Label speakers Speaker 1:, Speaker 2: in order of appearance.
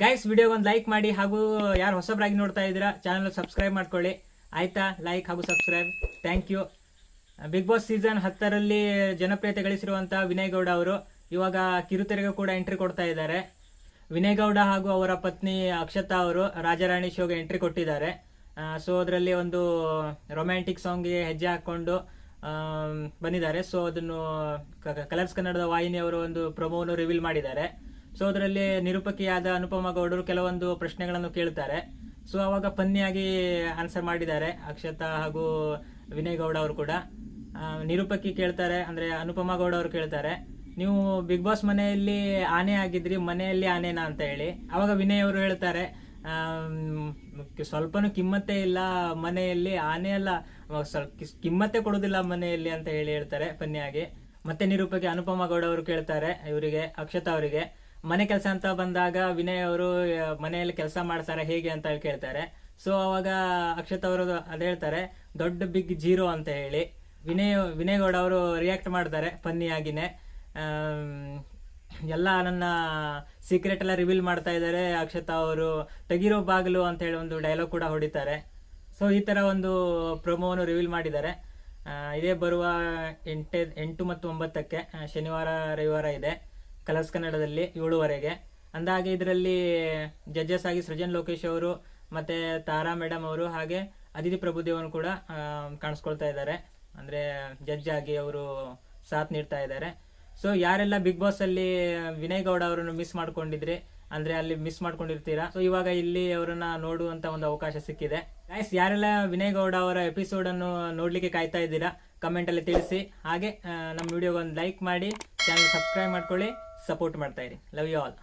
Speaker 1: Guys ವಿಡಿಯೋಗೆ ಒಂದು like ಮಾಡಿ ಹಾಗೂ ಯಾರು ಹೊಸಬರಾಗಿ ನೋಡ್ತಾ ಇದ್ದೀರಾ ಚಾನಲ್ ಸಬ್ಸ್ಕ್ರೈಬ್ ಮಾಡ್ಕೊಳ್ಳಿ. ಆಯ್ತಾ? ಲೈಕ್ ಹಾಗೂ subscribe thank you Bigg Boss season ಹತ್ತರಲ್ಲಿ ಜನಪ್ರಿಯತೆ ಗಳಿಸಿರುವಂಥ ವಿನಯ್ ಗೌಡ ಅವರು ಇವಾಗ ಕಿರುತೆರೆಗೂ ಕೂಡ ಎಂಟ್ರಿ ಕೊಡ್ತಾ ಇದ್ದಾರೆ. ವಿನಯ್ ಗೌಡ ಹಾಗೂ ಅವರ ಪತ್ನಿ ಅಕ್ಷತಾ ಅವರು ರಾಜರಾಣಿ ಶೋಗೆ ಎಂಟ್ರಿ ಕೊಟ್ಟಿದ್ದಾರೆ. ಸೊ ಅದರಲ್ಲಿ ಒಂದು ರೊಮ್ಯಾಂಟಿಕ್ ಸಾಂಗ್ಗೆ ಹೆಜ್ಜೆ ಹಾಕ್ಕೊಂಡು ಬಂದಿದ್ದಾರೆ. ಸೊ ಅದನ್ನು ಕಲರ್ಸ್ ಕನ್ನಡದ ವಾಹಿನಿಯವರು ಒಂದು ಪ್ರೊಮೋವನ್ನು ರಿವೀಲ್ ಮಾಡಿದ್ದಾರೆ. ಸೊ ಅದರಲ್ಲಿ ನಿರೂಪಕಿಯಾದ ಅನುಪಮ ಗೌಡರು ಕೆಲವೊಂದು ಪ್ರಶ್ನೆಗಳನ್ನು ಕೇಳ್ತಾರೆ. ಸೊ ಅವಾಗ ಪನ್ನಿಯಾಗಿ ಆನ್ಸರ್ ಮಾಡಿದ್ದಾರೆ, ಅಕ್ಷತಾ ಹಾಗೂ ವಿನಯ್ ಗೌಡ ಅವರು ಕೂಡ. ನಿರೂಪಕಿ ಕೇಳ್ತಾರೆ, ಅಂದರೆ ಅನುಪಮ ಗೌಡ ಅವರು ಕೇಳ್ತಾರೆ, ನೀವು ಬಿಗ್ ಬಾಸ್ ಮನೆಯಲ್ಲಿ ಆನೆ ಆಗಿದ್ರಿ, ಮನೆಯಲ್ಲಿ ಆನೆನಾ ಅಂತ ಹೇಳಿ. ಅವಾಗ ವಿನಯ್ ಅವರು ಹೇಳ್ತಾರೆ ಸ್ವಲ್ಪನೂ ಕಿಮ್ಮತ್ತೇ ಇಲ್ಲ, ಮನೆಯಲ್ಲಿ ಆನೆ ಅಲ್ಲ, ಸ್ವಲ್ಪ ಕಿಮ್ಮತ್ತೇ ಕೊಡೋದಿಲ್ಲ ಮನೆಯಲ್ಲಿ, ಅಂತ ಹೇಳಿ ಹೇಳ್ತಾರೆ ಪನ್ನಿಯಾಗಿ ಮತ್ತೆ ನಿರೂಪಕಿ ಅನುಪಮ ಗೌಡ ಅವರು ಕೇಳ್ತಾರೆ, ಇವರಿಗೆ, ಅಕ್ಷತಾ ಅವರಿಗೆ ಮನೆ ಕೆಲಸ ಅಂತ ಬಂದಾಗ ವಿನಯ್ ಅವರು ಮನೆಯಲ್ಲಿ ಕೆಲಸ ಮಾಡ್ತಾರೆ ಹೇಗೆ ಅಂತ ಹೇಳಿ ಕೇಳ್ತಾರೆ. ಸೊ ಅವಾಗ ಅಕ್ಷತ್ ಅವರು ಅದ ಹೇಳ್ತಾರೆ, ದೊಡ್ಡ ಬಿಗ್ ಜೀರೋ ಅಂತ ಹೇಳಿ. ವಿನಯ್ ವಿನಯ್ ಗೌಡ ಅವರು ರಿಯಾಕ್ಟ್ ಮಾಡ್ತಾರೆ ಫನ್ನಿಯಾಗಿನೇ ಎಲ್ಲ ನನ್ನ ಸೀಕ್ರೆಟ್ ಎಲ್ಲ ರಿವೀಲ್ ಮಾಡ್ತಾ ಇದ್ದಾರೆ ಅಕ್ಷತಾ ಅವರು. ತೆಗಿರೋ ಬಾಗಿಲು ಅಂತ ಹೇಳಿ ಒಂದು ಡೈಲಾಗ್ ಕೂಡ ಹೊಡಿತಾರೆ. ಸೊ ಈ ತರ ಒಂದು ಪ್ರೊಮೋವನ್ನು ರಿವೀಲ್ ಮಾಡಿದ್ದಾರೆ. ಇದೇ ಬರುವ ಎಂಟೆ, ಎಂಟು ಮತ್ತು ಒಂಬತ್ತಕ್ಕೆ ಶನಿವಾರ, ರವಿವಾರ ಇದೆ. ಕಲರ್ಸ್ ಕನ್ನಡದಲ್ಲಿ ಏಳುವರೆಗೆ. ಅಂದಾಗೆ ಇದರಲ್ಲಿ ಜಡ್ಜಸ್ ಆಗಿ ಸೃಜನ್ ಲೋಕೇಶ್ ಅವರು ಮತ್ತೆ ತಾರಾ ಮೇಡಮ್ ಅವರು ಹಾಗೆ ಅದಿತಿ ಪ್ರಭುದೇವನು ಕೂಡ ಕಾಣಿಸ್ಕೊಳ್ತಾ ಇದ್ದಾರೆ. ಅಂದ್ರೆ ಜಡ್ಜ್ ಆಗಿ ಅವರು ಸಾಥ್ ನೀಡ್ತಾ ಇದ್ದಾರೆ. ಸೊ ಯಾರೆಲ್ಲ ಬಿಗ್ ಬಾಸ್ ಅಲ್ಲಿ ವಿನಯ್ ಗೌಡ ಅವರನ್ನು ಮಿಸ್ ಮಾಡ್ಕೊಂಡಿದ್ರಿ, ಅಂದ್ರೆ ಅಲ್ಲಿ ಮಿಸ್ ಮಾಡ್ಕೊಂಡಿರ್ತೀರಾ? ಸೊ ಇವಾಗ ಇಲ್ಲಿ ಅವರನ್ನ ನೋಡುವಂತ ಒಂದು ಅವಕಾಶ ಸಿಕ್ಕಿದೆ. ಗೈಸ್ ಯಾರೆಲ್ಲ ವಿನಯ್ ಗೌಡ ಅವರ ಎಪಿಸೋಡ್ ಅನ್ನು ನೋಡ್ಲಿಕ್ಕೆ ಕಾಯ್ತಾ ಇದ್ದೀರಾ? ಕಮೆಂಟಲ್ಲಿ ತಿಳಿಸಿ. ಹಾಗೆ ನಮ್ಮ ವಿಡಿಯೋಗೆ ಒಂದು ಲೈಕ್ ಮಾಡಿ ಚಾನಲ್ ಸಬ್ಸ್ಕ್ರೈಬ್ ಮಾಡ್ಕೊಳ್ಳಿ. ಸಪೋರ್ಟ್ ಮಾಡ್ತಾ ಇರಿ. Love you all